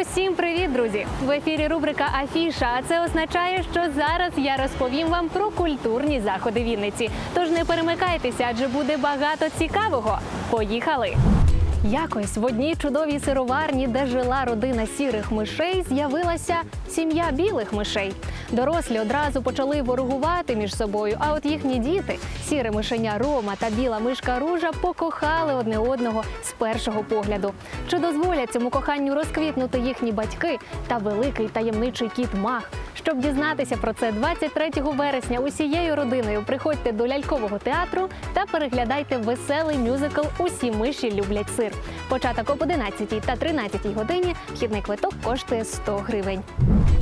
Усім привіт, друзі! В ефірі рубрика Афіша. А це означає, що зараз я розповім вам про культурні заходи Вінниці. Тож не перемикайтеся, адже буде багато цікавого. Поїхали! Якось в одній чудовій сироварні, де жила родина сірих мишей, з'явилася сім'я білих мишей. Дорослі одразу почали ворогувати між собою. А от їхні діти, сіре мишеня Рома та біла мишка Ружа, покохали одне одного з першого погляду. Чи дозволять цьому коханню розквітнути їхні батьки та великий таємничий кіт Мах? Щоб дізнатися про це 23 вересня усією родиною приходьте до лялькового театру та переглядайте веселий мюзикл Усі миші люблять сир. Початок об 11 та 13 годині вхідний квиток коштує 100 гривень.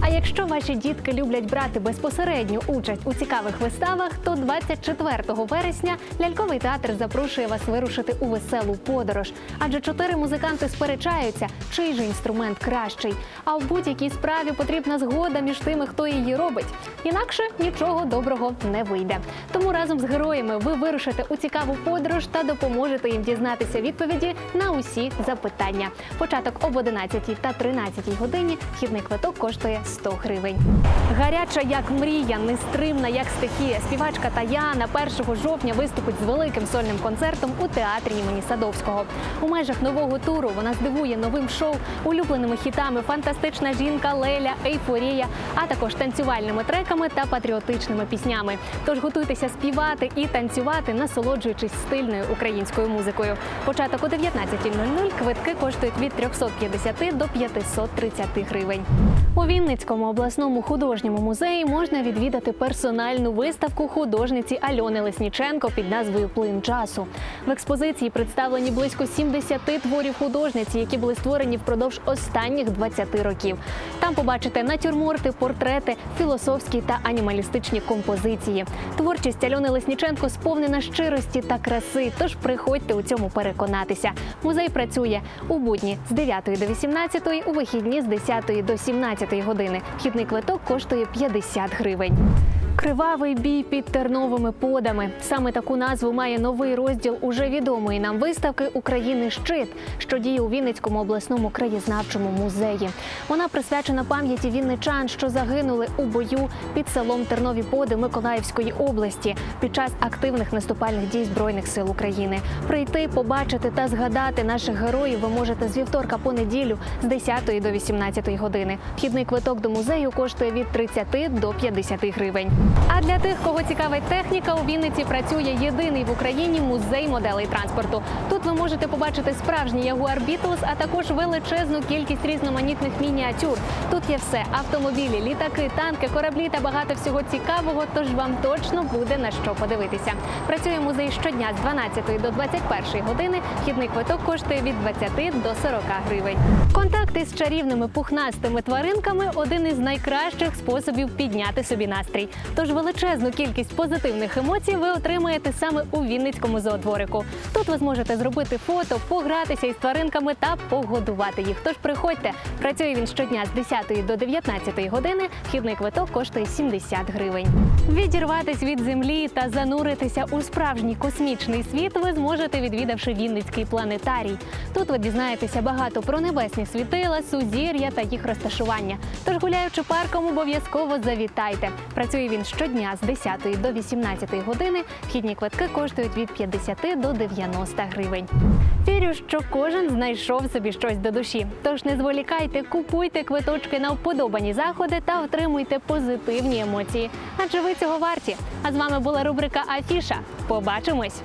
А якщо ваші дітки люблять брати безпосередню участь у цікавих виставах, то 24 вересня ляльковий театр запрошує вас вирушити у веселу подорож. Адже чотири музиканти сперечаються, чий же інструмент кращий. А в будь-якій справі потрібна згода між тими, хто її робить. Інакше нічого доброго не вийде. Тому разом з героями ви вирушите у цікаву подорож та допоможете їм дізнатися відповіді на усі запитання. Початок об 11 та 13 годині вхідний квиток коштує 100 гривень. Гаряча як мрія, нестримна як стихія. Співачка Таяна 1 жовтня виступить з великим сольним концертом у театрі імені Садовського. У межах нового туру вона здивує новим шоу, улюбленими хітами Фантастична жінка, Леля, Ейфорія, а також танцювальними треками та патріотичними піснями. Тож готуйтеся співати і танцювати, насолоджуючись стильною українською музикою. Початок о 19.00 квитки коштують від 350 до 530 гривень. У Вінницькому обласному художньому музеї можна відвідати персональну виставку художниці Альони Лесніченко під назвою Плин часу. В експозиції представлені близько 70 творів художниці, які були створені впродовж останніх 20 років. Там побачите натюрморти, портрети, філософські та анімалістичні композиції. Творчість Альони Лесніченко сповнена щирості та краси. Тож приходьте у цьому переконатися. Музей працює у будні з 9 до 18, у вихідні з 10 до 17 години. Вхідний квиток коштує 50 гривень. Кривавий бій під терновими подами. Саме таку назву має новий розділ уже відомої нам виставки України щит, що діє у Вінницькому обласному краєзнавчому музеї. Вона присвячена пам'яті вінничан, що загинули у бою під селом Тернові Поди Миколаївської області під час активних наступальних дій збройних сил України. Прийти, побачити та згадати наших героїв ви можете з вівторка по неділю з 10 до 18 години. Вхідний квиток до музею коштує від 30 до 50 гривень. А для тих, кого цікавить техніка, у Вінниці працює єдиний в Україні музей моделей транспорту. Тут ви можете побачити справжній Jaguar Beatles, а також величезну кількість різноманітних мініатюр. Тут є все: автомобілі, літаки, танки, кораблі та багато всього цікавого. Тож вам точно буде на що подивитися. Працює музей щодня з 12 до 21 години. Вхідний квиток коштує від 20 до 40 гривень. Контакти з чарівними пухнастими тваринками один із найкращих способів підняти собі настрій. Тож величезну кількість позитивних емоцій ви отримаєте саме у Вінницькому зоодворику. Тут ви зможете зробити фото, погратися із тваринками та погодувати їх. Тож приходьте. Працює він щодня з 10 до 19 години. Вхідний квиток коштує 70 гривень. Відірватись від землі та зануритися у справжній космічний світ ви зможете, відвідавши Вінницький планетарій. Тут ви дізнаєтеся багато про небесні світила, сузір'я та їх розташування. Тож, гуляючи парком, обов'язково завітайте. Працює він щодня з 10 до 18 години. Вхідні квитки коштують від 50 до 90 гривень. Вірю, що кожен знайшов собі щось до душі. Тож не зволікайте, купуйте квиточки на вподобані заходи та отримуйте позитивні емоції. Адже ви цього варті. А з вами була рубрика Афіша. Побачимось!